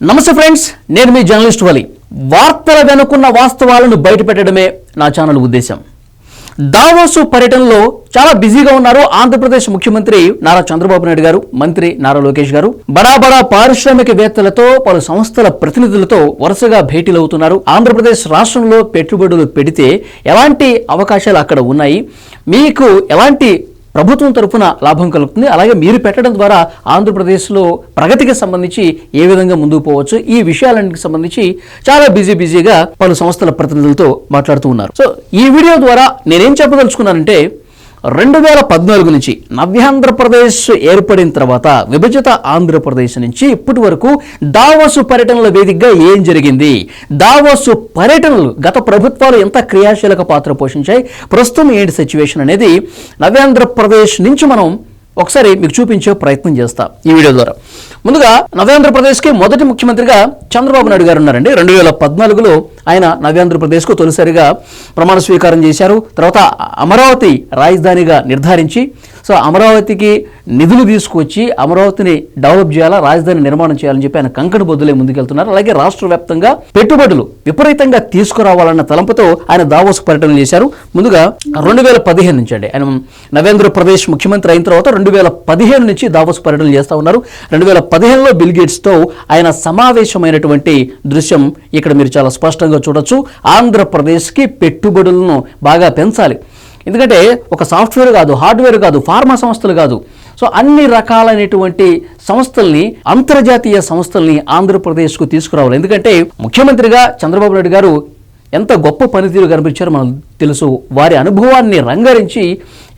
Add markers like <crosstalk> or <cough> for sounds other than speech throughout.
నమస్తే ఫ్రెండ్స్ నేను మీ జర్నలిస్ట్ వలి. వార్తల వెనుకున్న వాస్తవాలను బయటపెట్టడమే నా ఛానల్ ఉద్దేశం. దావోసు పర్యటనలో చాలా బిజీగా ఉన్నారు ఆంధ్రప్రదేశ్ ముఖ్యమంత్రి నారా చంద్రబాబు నాయుడు గారు మంత్రి నారా లోకేష్ గారు. బరాబరా పారిశ్రామికవేత్తలతో పలు సంస్థల ప్రతినిధులతో వరుసగా భేటీలు అవుతున్నారు ఆంధ్రప్రదేశ్ రాష్ట్రంలో పెట్టుబడులు పెడితే ఎలాంటి అవకాశాలు అక్కడ ఉన్నాయి? మీకు ఎలాంటి ప్రభుత్వం తరఫున లాభం కలుగుతుంది. అలాగే మీరు పెట్టడం ద్వారా ఆంధ్రప్రదేశ్లో ప్రగతికి సంబంధించి ఏ విధంగా ముందుకు పోవచ్చు ఈ విషయాలన్నిటికి సంబంధించి చాలా బిజీ బిజీగా పలు సంస్థల ప్రతినిధులతో మాట్లాడుతూ ఉన్నారు. సో ఈ వీడియో ద్వారా నేనేం చెప్పదలుచుకున్నానంటే రెండు వేల పద్నాలుగు నుంచి నవ్యాంధ్రప్రదేశ్ ఏర్పడిన తర్వాత విభజిత ఆంధ్రప్రదేశ్ నుంచి ఇప్పటి వరకు దావోసు పర్యటనల వేదికగా ఏం జరిగింది? దావోసు పర్యటనలు గత ప్రభుత్వాలు ఎంత క్రియాశీలక పాత్ర పోషించాయి? ప్రస్తుతం ఏంటి సిచ్యువేషన్ అనేది నవ్యాంధ్రప్రదేశ్ నుంచి మనం ఒకసారి మీకు చూపించే ప్రయత్నం చేస్తా ఈ వీడియో ద్వారా. ముందుగా నవ్యాంధ్రప్రదేశ్కి మొదటి ముఖ్యమంత్రిగా చంద్రబాబు నాయుడు గారు ఉన్నారండి. రెండు వేల పద్నాలుగులో ఆయన నవ్యాంధ్రప్రదేశ్కు తొలిసారిగా ప్రమాణ స్వీకారం చేశారు. తర్వాత అమరావతి రాజధానిగా నిర్ధారించి సో అమరావతికి నిధులు తీసుకొచ్చి అమరావతిని డెవలప్ చేయాలా రాజధాని నిర్మాణం చేయాలని చెప్పి ఆయన కంకణ బొద్దులే ముందుకెళ్తున్నారు. అలాగే రాష్ట్ర వ్యాప్తంగా పెట్టుబడులు విపరీతంగా తీసుకురావాలన్న తలంపుతో ఆయన దావోస్ పర్యటన చేశారు. ముందుగా రెండు వేల పదిహేను నుంచి అండి. ఆయన నవేంద్రప్రదేశ్ ముఖ్యమంత్రి అయిన తర్వాత రెండు వేల పదిహేను నుంచి దావోస్ పర్యటన చేస్తా ఉన్నారు. రెండు వేల పదిహేనులో బిల్గేట్స్తో ఆయన సమావేశమైనటువంటి దృశ్యం ఇక్కడ మీరు చాలా స్పష్టంగా చూడొచ్చు. ఆంధ్రప్రదేశ్కి పెట్టుబడులను బాగా పెంచాలి. ఎందుకంటే ఒక సాఫ్ట్వేర్ కాదు హార్డ్వేర్ కాదు ఫార్మా సంస్థలు కాదు. సో అన్ని రకాలైనటువంటి సంస్థల్ని అంతర్జాతీయ సంస్థల్ని ఆంధ్రప్రదేశ్కు తీసుకురావాలి. ఎందుకంటే ముఖ్యమంత్రిగా చంద్రబాబు నాయుడు గారు ఎంత గొప్ప పనితీరు కనిపించారో మనకు తెలుసు. వారి అనుభవాన్ని రంగరించి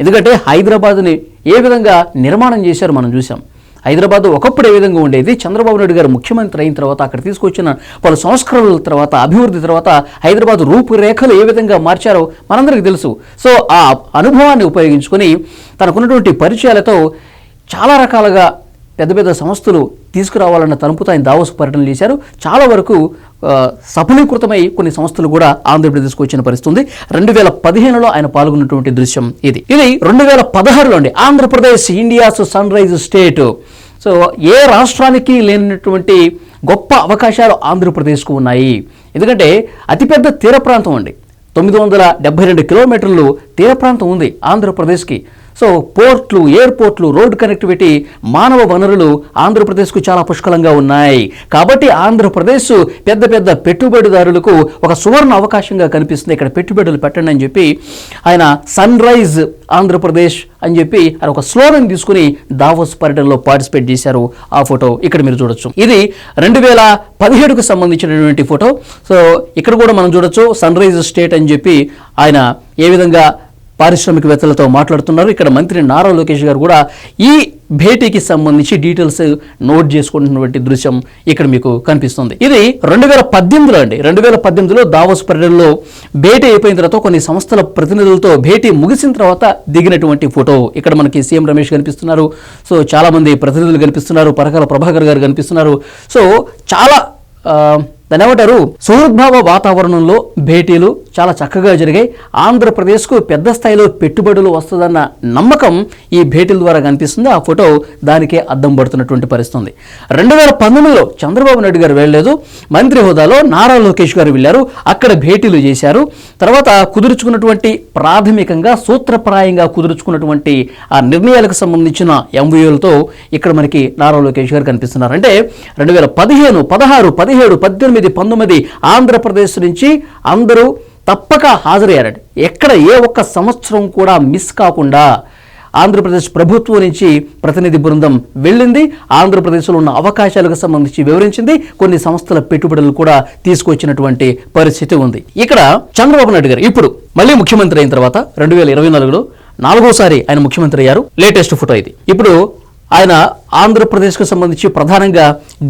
ఎందుకంటే హైదరాబాద్ని ఏ విధంగా నిర్మాణం చేశారో మనం చూసాం హైదరాబాద్ ఒకప్పుడు ఏ విధంగా ఉండేది? చంద్రబాబు నాయుడు గారు ముఖ్యమంత్రి అయిన తర్వాత అక్కడ తీసుకొచ్చిన పలు సంస్కరణల తర్వాత అభివృద్ధి తర్వాత హైదరాబాద్ రూపురేఖలు ఏ విధంగా మార్చారో మనందరికీ తెలుసు. సో ఆ అనుభవాన్ని ఉపయోగించుకొని తనకున్నటువంటి పరిచయాలతో చాలా రకాలుగా పెద్ద పెద్ద సంస్థలు తీసుకురావాలన్న తలుపుతో ఆయన దావోస్ పర్యటనలు చేశారు. చాలా వరకు సఫలీకృతమై కొన్ని సంస్థలు కూడా ఆంధ్రప్రదేశ్కు వచ్చిన పరిస్థితి ఉంది రెండు వేల పదిహేనులో ఆయన పాల్గొన్నటువంటి దృశ్యం ఇది. ఇది రెండు వేల పదహారులో అండి Andhra Pradesh India's sunrise state. So ఏ రాష్ట్రానికి లేనటువంటి గొప్ప అవకాశాలు ఆంధ్రప్రదేశ్కు ఉన్నాయి. ఎందుకంటే అతిపెద్ద తీర ప్రాంతం అండి. తొమ్మిది వందల డెబ్బై రెండు కిలోమీటర్లు తీర ప్రాంతం ఉంది ఆంధ్రప్రదేశ్కి. సో పోర్ట్లు ఎయిర్పోర్ట్లు రోడ్ కనెక్టివిటీ మానవ వనరులు ఆంధ్రప్రదేశ్కు చాలా పుష్కలంగా ఉన్నాయి. కాబట్టి ఆంధ్రప్రదేశ్ పెద్ద పెద్ద పెట్టుబడిదారులకు ఒక సువర్ణ అవకాశంగా కనిపిస్తుంది. ఇక్కడ పెట్టుబడులు పెట్టండి అని చెప్పి ఆయన సన్ రైజ్ ఆంధ్రప్రదేశ్ అని చెప్పి ఆయన ఒక స్లోగన్ తీసుకుని దావోస్ పర్యటనలో పార్టిసిపేట్ చేశారు. ఆ ఫోటో ఇక్కడ మీరు చూడొచ్చు. ఇది రెండు వేల పదిహేడుకు సంబంధించినటువంటి ఫోటో. సో ఇక్కడ కూడా మనం చూడొచ్చు సన్ రైజ్ స్టేట్ అని చెప్పి ఆయన ఏ విధంగా పారిశ్రామికవేత్తలతో మాట్లాడుతున్నారు. ఇక్కడ మంత్రి నారా లోకేష్ గారు కూడా ఈ భేటీకి సంబంధించి డీటెయిల్స్ నోట్ చేసుకుంటున్నటువంటి దృశ్యం ఇక్కడ మీకు కనిపిస్తుంది. ఇది రెండు వేల పద్దెనిమిదిలో అండి. రెండు వేల పద్దెనిమిదిలో దావోస్ పర్యటనలో భేటీ అయిపోయిన తర్వాత కొన్ని సంస్థల ప్రతినిధులతో భేటీ ముగిసిన తర్వాత దిగినటువంటి ఫోటో ఇక్కడ మనకి సీఎం రమేష్ కనిపిస్తున్నారు. సో చాలామంది ప్రతినిధులు కనిపిస్తున్నారు. పరకాల ప్రభాకర్ గారు కనిపిస్తున్నారు. సో చాలా ఆ, సుహృద్భావ వాతావరణంలో భేటీలు చాలా చక్కగా జరిగాయి. ఆంధ్రప్రదేశ్కు పెద్ద స్థాయిలో పెట్టుబడులు వస్తుందన్న నమ్మకం ఈ భేటీల ద్వారా కనిపిస్తుంది. ఆ ఫోటో దానికే అద్దం పడుతున్నటువంటి పరిస్థితుంది. రెండు వేల పంతొమ్మిదిలో చంద్రబాబు నాయుడు గారు వెళ్ళలేదు. మంత్రి హోదాలో నారా లోకేష్ గారు వెళ్ళారు. అక్కడ భేటీలు చేశారు. తర్వాత కుదుర్చుకున్నటువంటి ప్రాథమికంగా సూత్రప్రాయంగా కుదుర్చుకున్నటువంటి ఆ నిర్ణయాలకు సంబంధించిన ఎంవీఓలతో ఇక్కడ మనకి నారా లోకేష్ గారు కనిపిస్తున్నారు. అంటే రెండు వేల పదిహేను పదహారు పదిహేడు పద్దెనిమిది పంతొమ్మిది ఆంధ్రప్రదేశ్ నుంచి అందరూ తప్పక హాజరయ్యారండి ఎక్కడ ఏ ఒక్క సంవత్సరం కూడా మిస్ కాకుండా ఆంధ్రప్రదేశ్ ప్రభుత్వం నుంచి ప్రతినిధి బృందం వెళ్ళింది. ఆంధ్రప్రదేశ్లో ఉన్న అవకాశాలకు సంబంధించి వివరించింది. కొన్ని సంస్థల పెట్టుబడులు కూడా తీసుకొచ్చినటువంటి పరిస్థితి ఉంది. ఇక్కడ చంద్రబాబు నాయుడు గారు ఇప్పుడు మళ్ళీ ముఖ్యమంత్రి అయిన తర్వాత రెండు వేల ఇరవై నాలుగులో నాలుగోసారి ఆయన ముఖ్యమంత్రి అయ్యారు. లేటెస్ట్ ఫోటో ఇది. ఇప్పుడు ఆయన ఆంధ్రప్రదేశ్కు సంబంధించి ప్రధానంగా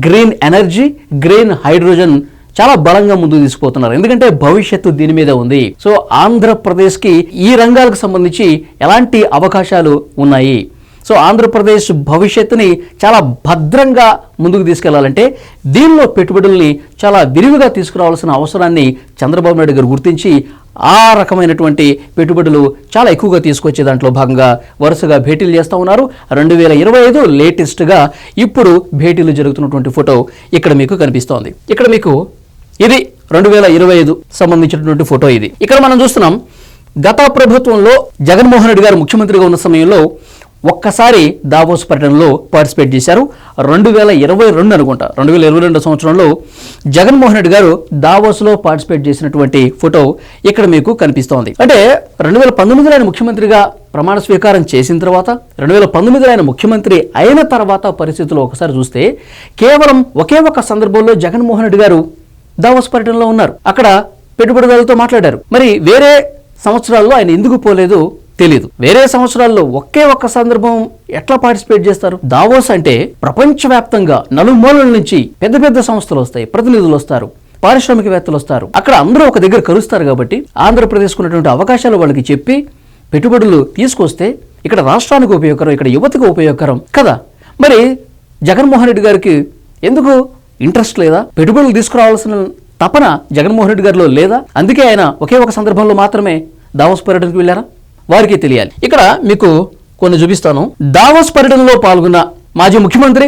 గ్రీన్ ఎనర్జీ గ్రీన్ హైడ్రోజన్ చాలా బలంగా ముందు తీసుకుపోతున్నారు. ఎందుకంటే భవిష్యత్తు దీని మీద ఉంది. సో ఆంధ్రప్రదేశ్కి ఈ రంగాలకు సంబంధించి ఎలాంటి అవకాశాలు ఉన్నాయి? సో ఆంధ్రప్రదేశ్ భవిష్యత్తుని చాలా భద్రంగా ముందుకు తీసుకెళ్ళాలంటే దీనిలో పెట్టుబడుల్ని చాలా విరివిగా తీసుకురావాల్సిన అవసరాన్ని చంద్రబాబు నాయుడు గారు గుర్తించి ఆ రకమైనటువంటి పెట్టుబడులు చాలా ఎక్కువగా తీసుకొచ్చే దాంట్లో భాగంగా వరుసగా భేటీలు చేస్తూ ఉన్నారు. రెండు వేల ఇరవై ఐదు లేటెస్ట్గా ఇప్పుడు భేటీలు జరుగుతున్నటువంటి ఫోటో ఇక్కడ మీకు కనిపిస్తోంది. ఇక్కడ మీకు ఇది రెండు వేల ఇరవై ఐదు సంబంధించినటువంటి ఫోటో ఇది. ఇక్కడ మనం చూస్తున్నాం గత ప్రభుత్వంలో జగన్మోహన్ రెడ్డి గారు ముఖ్యమంత్రిగా ఉన్న సమయంలో ఒక్కసారి దావోస్ పర్యటనలో పార్టిసిపేట్ చేశారు. రెండు వేల ఇరవై రెండు అనుకుంటా. రెండు వేల ఇరవై రెండు సంవత్సరంలో జగన్మోహన్ రెడ్డి గారు దావోస్లో పార్టిసిపేట్ చేసినటువంటి ఫోటో ఇక్కడ మీకు కనిపిస్తోంది. అంటే రెండు వేల పంతొమ్మిదిలో ఆయన ముఖ్యమంత్రిగా ప్రమాణ స్వీకారం చేసిన తర్వాత రెండు వేల పంతొమ్మిదిలో ఆయన ముఖ్యమంత్రి అయిన తర్వాత పరిస్థితులు ఒకసారి చూస్తే కేవలం ఒకే ఒక సందర్భంలో జగన్మోహన్ రెడ్డి గారు దావోస్ పర్యటనలో ఉన్నారు. అక్కడ పెట్టుబడిదారులతో మాట్లాడారు. మరి వేరే సంవత్సరాల్లో ఆయన ఎందుకు పోలేదు? తెలియదు వేరే సంవత్సరాల్లో ఒకే ఒక్క సందర్భం ఎట్లా పార్టిసిపేట్ చేస్తారు? దావోస్ అంటే ప్రపంచవ్యాప్తంగా నలుమూలల నుంచి పెద్ద పెద్ద సంస్థలు వస్తాయి ప్రతినిధులు వస్తారు పారిశ్రామికవేత్తలు వస్తారు. అక్కడ అందరూ ఒక దగ్గర కలుస్తారు కాబట్టి ఆంధ్రప్రదేశ్ ఉన్నటువంటి అవకాశాలు వాళ్ళకి చెప్పి పెట్టుబడులు తీసుకొస్తే ఇక్కడ రాష్ట్రానికి ఉపయోగకరం ఇక్కడ యువతకు ఉపయోగకరం కదా. మరి జగన్మోహన్ రెడ్డి గారికి ఎందుకు ఇంట్రెస్ట్ లేదా? పెట్టుబడులు తీసుకురావాల్సిన తపన జగన్మోహన్ రెడ్డి గారిలో లేదా? అందుకే ఆయన ఒకే ఒక సందర్భంలో మాత్రమే దావోస్ పర్యటనకు వెళ్ళారా? వారికి తెలియాలి. ఇక్కడ మీకు కొన్ని చూపిస్తాను. దావోస్ పర్యటనలో పాల్గొన్న మాజీ ముఖ్యమంత్రి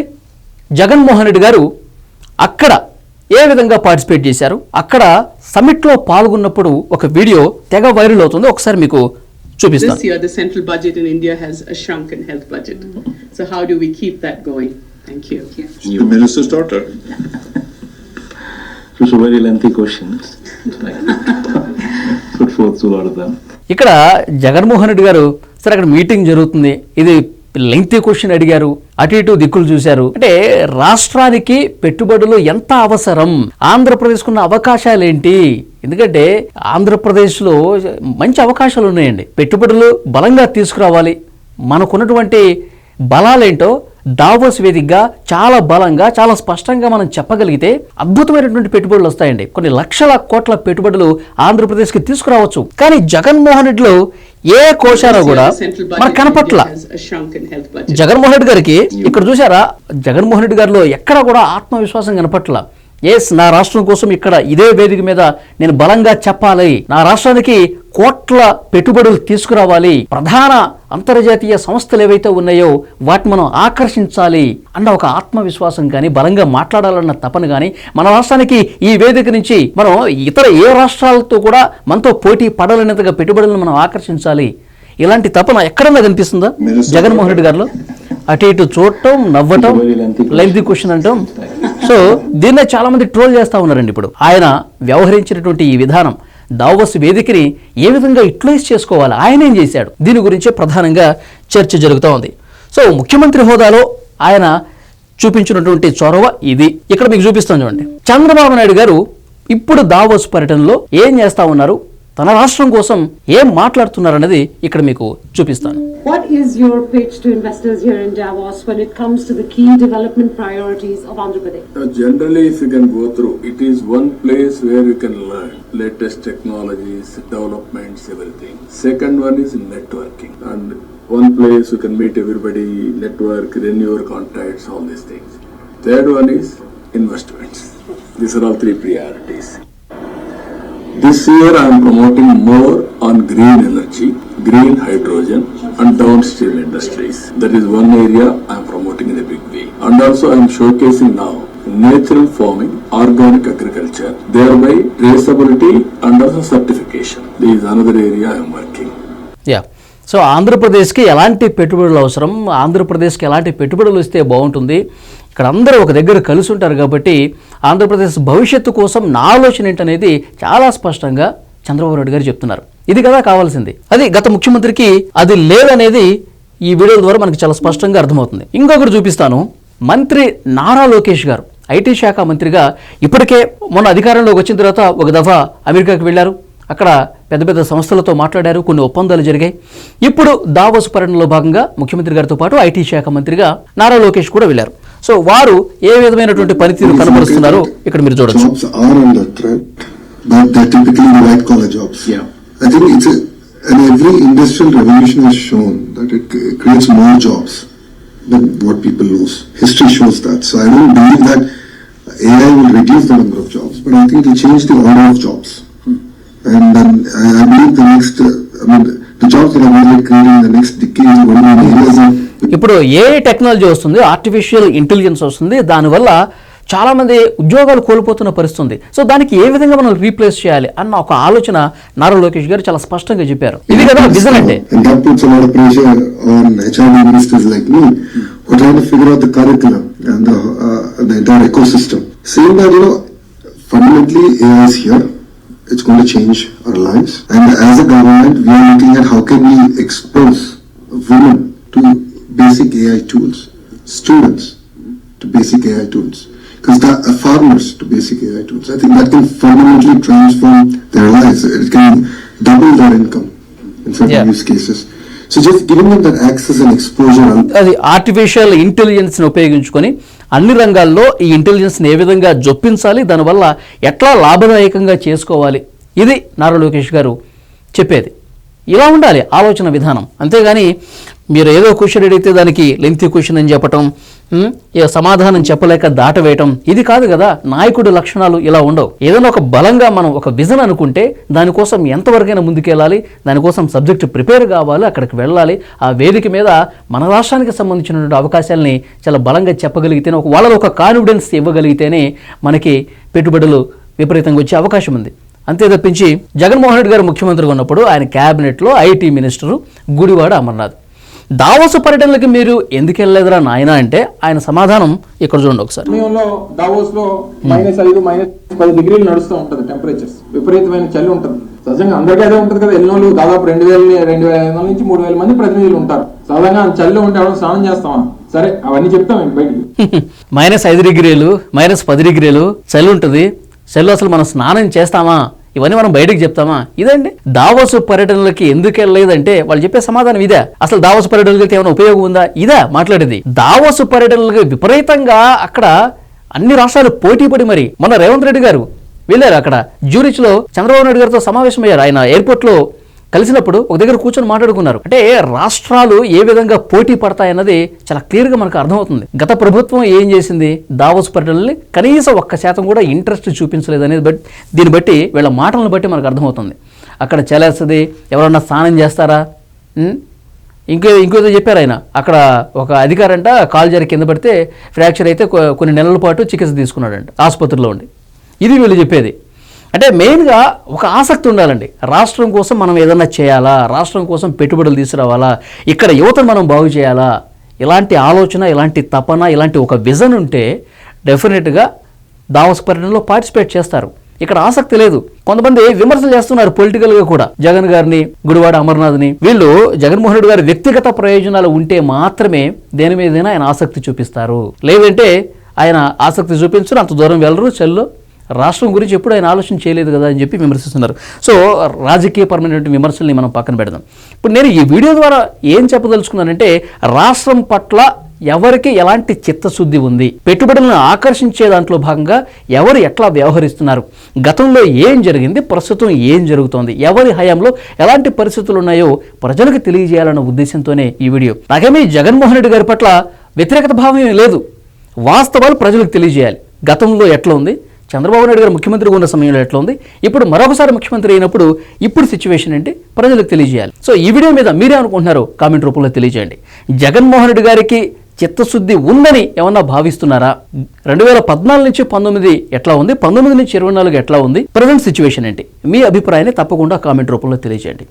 జగన్మోహన్ రెడ్డి గారు అక్కడ ఏ విధంగా పార్టిసిపేట్ చేశారు? అక్కడ సమ్మిట్లో పాల్గొన్నప్పుడు ఒక వీడియో తెగ వైరల్ అవుతుంది. ఒకసారి మీకు చూపిస్తాను. It's a very lengthy question. Put forth to a lot of them. ఇక్కడ జగన్మోహన్ రెడ్డి గారు సరే అక్కడ మీటింగ్ జరుగుతుంది. ఇది లెంగ్తీ క్వశ్చన్ అడిగారు. అటు ఇటు దిక్కులు చూశారు. అంటే రాష్ట్రానికి పెట్టుబడులు ఎంత అవసరం? ఆంధ్రప్రదేశ్కున్న అవకాశాలు ఏంటి ఎందుకంటే ఆంధ్రప్రదేశ్లో మంచి అవకాశాలు ఉన్నాయండి. పెట్టుబడులు బలంగా తీసుకురావాలి. మనకున్నటువంటి బలాలేంటో దావోస్ వేదికగా చాలా బలంగా చాలా స్పష్టంగా మనం చెప్పగలిగితే అద్భుతమైనటువంటి పెట్టుబడులు వస్తాయండి. కొన్ని లక్షల కోట్ల పెట్టుబడులు ఆంధ్రప్రదేశ్కి తీసుకురావచ్చు. కానీ జగన్మోహన్ రెడ్డిలో ఏ కోశాన కూడా మనకు కనపట్ల. జగన్మోహన్ రెడ్డి గారికి ఇక్కడ చూసారా జగన్మోహన్ రెడ్డి గారిలో ఎక్కడ కూడా ఆత్మవిశ్వాసం కనపట్ల. ఎస్ నా రాష్ట్రం కోసం ఇక్కడ ఇదే వేదిక మీద నేను బలంగా చెప్పాలి. నా రాష్ట్రానికి కోట్ల పెట్టుబడులు తీసుకురావాలి. ప్రధాన అంతర్జాతీయ సంస్థలు ఏవైతే ఉన్నాయో వాటిని మనం ఆకర్షించాలి అన్న ఒక ఆత్మవిశ్వాసం కానీ బలంగా మాట్లాడాలన్న తపన కానీ మన రాష్ట్రానికి ఈ వేదిక నుంచి మనం ఇతర ఏ రాష్ట్రాలతో కూడా మనతో పోటీ పడాలనేంతగా పెట్టుబడులను మనం ఆకర్షించాలి. ఇలాంటి తపన ఎక్కడన్నా కనిపిస్తుందా? జగన్మోహన్ రెడ్డి గారిలో? అటు ఇటు చూడటం నవ్వటం లెంతీ క్వశ్చన్ అంటాం. సో దీన్నే చాలా మంది ట్రోల్ చేస్తా ఉన్నారండి ఇప్పుడు. ఆయన వ్యవహరించినటువంటి ఈ విధానం దావోస్ వేదికని ఏ విధంగా యూటిలైజ్ చేసుకోవాలి? ఆయన ఏం చేశాడు? దీని గురించే ప్రధానంగా చర్చ జరుగుతూ ఉంది. సో ముఖ్యమంత్రి హోదాలో ఆయన చూపించినటువంటి చొరవ ఇది. ఇక్కడ మీకు చూపిస్తాను చూడండి. చంద్రబాబు నాయుడు గారు ఇప్పుడు దావోస్ పర్యటనలో ఏం చేస్తా ఉన్నారు? తన రాష్ట్రం కోసం ఏం మాట్లాడుతున్నారు అనేది ఇక్కడ మీకు చూపిస్తాను What is your pitch to investors here in Davos when it comes to the key development priorities of Andhra Pradesh? Uh, Generally, if you can go through, it is one place where you can learn latest technologies, developments, everything. Second one is networking. And one place you can meet everybody, network, renew your contacts, all these things. Third one is investments. These are all three priorities. This year I am promoting more on green energy, green hydrogen and downstream industries. That is one area I am promoting in a big way. And also I am showcasing now natural farming, organic agriculture, thereby traceability and also certification. This is another area I am working. Yeah so ఆంధ్రప్రదేశ్కి ఎలాంటి పెట్టుబడులు అవసరం ఆంధ్రప్రదేశ్కి ఎలాంటి పెట్టుబడులు ఇస్తే బాగుంటుంది ఇక్కడ అందరూ ఒక దగ్గర కలిసి ఉంటారు కాబట్టి ఆంధ్రప్రదేశ్ భవిష్యత్తు కోసం నా ఆలోచన ఏంటనేది చాలా స్పష్టంగా చంద్రబాబు నాయుడు గారు చెప్తున్నారు. ఇది కదా కావాల్సింది. అది గత ముఖ్యమంత్రికి అది లేదనేది ఈ వీడియో ద్వారా మనకి చాలా స్పష్టంగా అర్థమవుతుంది. ఇంకొకటి చూపిస్తాను. మంత్రి నారా లోకేష్ గారు ఐటీ శాఖ మంత్రిగా ఇప్పటికే మొన్న అధికారంలోకి వచ్చిన తర్వాత ఒక దఫా అమెరికాకి వెళ్ళారు. అక్కడ పెద్ద పెద్ద సంస్థలతో మాట్లాడారు. కొన్ని ఒప్పందాలు జరిగాయి. ఇప్పుడు దావోస్ పర్యటనలో భాగంగా ముఖ్యమంత్రి గారితో పాటు ఐటీ శాఖ మంత్రిగా నారా లోకేష్ కూడా వెళ్ళారు. సో వారు ఏ విధమైనటువంటి పనితీరు కనబరుస్తున్నారో ఇక్కడ మీరు చూడొచ్చు Jobs are under threat, but they're typically the white collar jobs. Yeah. I think it's a, and every industrial revolution has shown that it c- creates more jobs. than what people knows. History shows that. So I don't believe that AI will reduce the number of jobs, but I think it will change the order of jobs. And then I, I believe the next, uh, I mean, the jobs that are going to be created in the next decade is going to be in areas of ఇప్పుడు ఏ technology వస్తుంది artificial intelligence వస్తుంది దానివల్ల చాలామంది ఉద్యోగాలు కోల్పోతున్న పరిస్థితుంది. So దానికి ఏ విధంగా మనం రీప్లేస్ చేయాలి అన్న ఒక ఆలోచన నార లోకేష్ గారు చాలా స్పష్టంగా చెప్పారు. ఇది కదా విజన్ అంటే. Uh, It's going to change our lives. And as a government, we are looking at how can we expose women to basic AI tools, students to basic AI tools. Because uh, farmers to basic AI tools. I think that can fundamentally transform their lives. It can double their income in certain Yeah. use cases. So just giving them that access and exposure. and- అది artificial ఇంటెలిజెన్స్ని ఉపయోగించుకొని అన్ని రంగాల్లో ఈ ఇంటెలిజెన్స్ని ఏ విధంగా జొప్పించాలి దానివల్ల ఎట్లా లాభదాయకంగా చేసుకోవాలి ఇది నారా లోకేష్ గారు చెప్పేది ఇలా ఉండాలి ఆలోచన విధానం. అంతేగాని మీరు ఏదో క్వశ్చన్ అడిగితే దానికి లెంతీ క్వశ్చన్ అని చెప్పటం ఇక సమాధానం చెప్పలేక దాటవేయటం ఇది కాదు కదా నాయకుడి లక్షణాలు ఇలా ఉండవు. ఏదైనా ఒక బలంగా మనం ఒక విజన్ అనుకుంటే దానికోసం ఎంతవరకైనా ముందుకెళ్ళాలి దానికోసం సబ్జెక్ట్ ప్రిపేర్ కావాలి అక్కడికి వెళ్ళాలి. ఆ వేదిక మీద మన రాష్ట్రానికి సంబంధించినటువంటి అవకాశాలని చాలా బలంగా చెప్పగలిగితేనే ఒక వాళ్ళలో ఒక కాన్ఫిడెన్స్ ఇవ్వగలిగితేనే మనకి పెట్టుబడులు విపరీతంగా వచ్చే అవకాశం ఉంది. అంతే తప్పించి జగన్మోహన్ రెడ్డి గారు ముఖ్యమంత్రిగా ఉన్నప్పుడు ఆయన క్యాబినెట్లో IT minister Gudivada Amarnath. Davos పర్యటనలకి మీరు ఎందుకు వెళ్ళలేదురా నాయన అంటే ఆయన సమాధానం ఇక్కడ చూడండి ఒకసారి. సమయంలో దావోస్లో మైనస్ ఐదు మైనస్ పది డిగ్రీలు నడుస్తూ ఉంటది టెంపరేచర్స్ విపరీతమైన చలి ఉంటుంది. సహజంగా అందరికీ అదే ఉంటుంది కదా ఎన్నోళ్ళు దాదాపు రెండు వేల రెండు వేల ఐదు వందల నుంచి మూడు వేల మంది ప్రతినిధులు ఉంటారు. సహజంగా చలిలో ఉంటే ఎవరు స్నానం చేస్తామా? సరే అవన్నీ చెప్తాం బయటికి. <laughs> మైనస్ ఐదు డిగ్రీలు మైనస్ పది డిగ్రీలు చలి ఉంటుంది. సెల్లో అసలు మనం స్నానం చేస్తామా? ఇవన్నీ మనం బయటకు చెప్తామా? ఇదండి. దావోసు పర్యటనలకి ఎందుకు వెళ్ళలేదంటే వాళ్ళు చెప్పే సమాధానం ఇదే. అసలు దావోసు పర్యటనలకి ఏమైనా ఉపయోగం ఉందా? ఇదే మాట్లాడేది. దావోసు పర్యటనలకు విపరీతంగా అక్కడ అన్ని రాష్ట్రాలు పోటీ పడి మరి. మన రేవంత్ రెడ్డి గారు వెళ్ళారు అక్కడ. జ్యూరిచ్లో చంద్రబాబు నాయుడు గారితో సమావేశమయ్యారు. ఆయన ఎయిర్పోర్ట్లో కలిసినప్పుడు ఒక దగ్గర కూర్చొని మాట్లాడుకున్నారు. అంటే రాష్ట్రాలు ఏ విధంగా పోటీ పడతాయన్నది చాలా క్లియర్గా మనకు అర్థమవుతుంది. గత ప్రభుత్వం ఏం చేసింది? దావోస్ పర్యటనల్ని కనీసం ఒక్క శాతం కూడా ఇంట్రెస్ట్ చూపించలేదు అనేది బట్ దీన్ని బట్టి వీళ్ళ మాటలను బట్టి మనకు అర్థమవుతుంది. అక్కడ చలేస్తుంది ఎవరన్నా స్నానం చేస్తారా? ఇంకే ఇంకో చెప్పారు ఆయన. అక్కడ ఒక అధికారంట కాల్ జరిగి కింద పడితే ఫ్రాక్చర్ అయితే కొన్ని నెలల పాటు చికిత్స తీసుకున్నాడంట ఆసుపత్రిలో ఉండి. ఇది వీళ్ళు చెప్పేది. అంటే మెయిన్గా ఒక ఆసక్తి ఉండాలండి. రాష్ట్రం కోసం మనం ఏదన్నా చేయాలా? రాష్ట్రం కోసం పెట్టుబడులు తీసుకురావాలా? ఇక్కడ యువతను మనం బాగు చేయాలా? ఇలాంటి ఆలోచన ఇలాంటి తపన ఇలాంటి ఒక విజన్ ఉంటే డెఫినెట్గా దావస్ పర్యటనలో పార్టిసిపేట్ చేస్తారు. ఇక్కడ ఆసక్తి లేదు. కొంతమంది విమర్శలు చేస్తున్నారు పొలిటికల్గా కూడా. జగన్ గారిని గుడివాడ అమర్నాథ్ని. వీళ్ళు జగన్మోహన్ రెడ్డి గారి వ్యక్తిగత ప్రయోజనాలు ఉంటే మాత్రమే దేని మీదైనా ఆయన ఆసక్తి చూపిస్తారు. లేదంటే ఆయన ఆసక్తి చూపించరు అంత దూరం వెళ్ళరు చెల్లు రాష్ట్రం గురించి ఎప్పుడు ఆయన ఆలోచన చేయలేదు కదా అని చెప్పి విమర్శిస్తున్నారు. సో రాజకీయ పరమైనటువంటి విమర్శల్ని మనం పక్కన పెడదాం. ఇప్పుడు నేను ఈ వీడియో ద్వారా ఏం చెప్పదలుచుకున్నానంటే రాష్ట్రం పట్ల ఎవరికి ఎలాంటి చిత్తశుద్ధి ఉంది? పెట్టుబడులను ఆకర్షించే దాంట్లో భాగంగా ఎవరు ఎట్లా వ్యవహరిస్తున్నారు? గతంలో ఏం జరిగింది? ప్రస్తుతం ఏం జరుగుతోంది? ఎవరి హయాంలో ఎలాంటి పరిస్థితులు ఉన్నాయో ప్రజలకు తెలియజేయాలన్న ఉద్దేశంతోనే ఈ వీడియో. నాకేమీ జగన్మోహన్ రెడ్డి గారి పట్ల వ్యతిరేకత భావం లేదు. వాస్తవాలు ప్రజలకు తెలియజేయాలి. గతంలో ఎట్లా ఉంది? చంద్రబాబు నాయుడు గారు ముఖ్యమంత్రిగా ఉన్న సమయంలో ఎట్లా ఉంది? ఇప్పుడు మరొకసారి ముఖ్యమంత్రి అయినప్పుడు ఇప్పుడు సిచ్యువేషన్ ఏంటి? ప్రజలకు తెలియజేయాలి. సో ఈ వీడియో మీద మీరే అనుకుంటున్నారు కామెంట్ రూపంలో తెలియజేయండి. జగన్మోహన్ రెడ్డి గారికి చిత్తశుద్ధి ఉందని ఏమన్నా భావిస్తున్నారా? రెండు వేల పద్నాలుగు నుంచి పంతొమ్మిది ఎట్లా ఉంది? పంతొమ్మిది నుంచి ఇరవై నాలుగు ఎట్లా ఉంది? ప్రజెంట్ సిచ్యువేషన్ ఏంటి? మీ అభిప్రాయాన్ని తప్పకుండా కామెంట్ రూపంలో తెలియజేయండి.